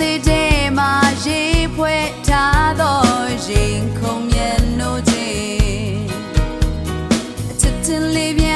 လေးထဲမှာရေဖွဲ့ထားသောရင်ခုံမျက်နှာချင်းအချစ်ချင်းလေးပြ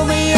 always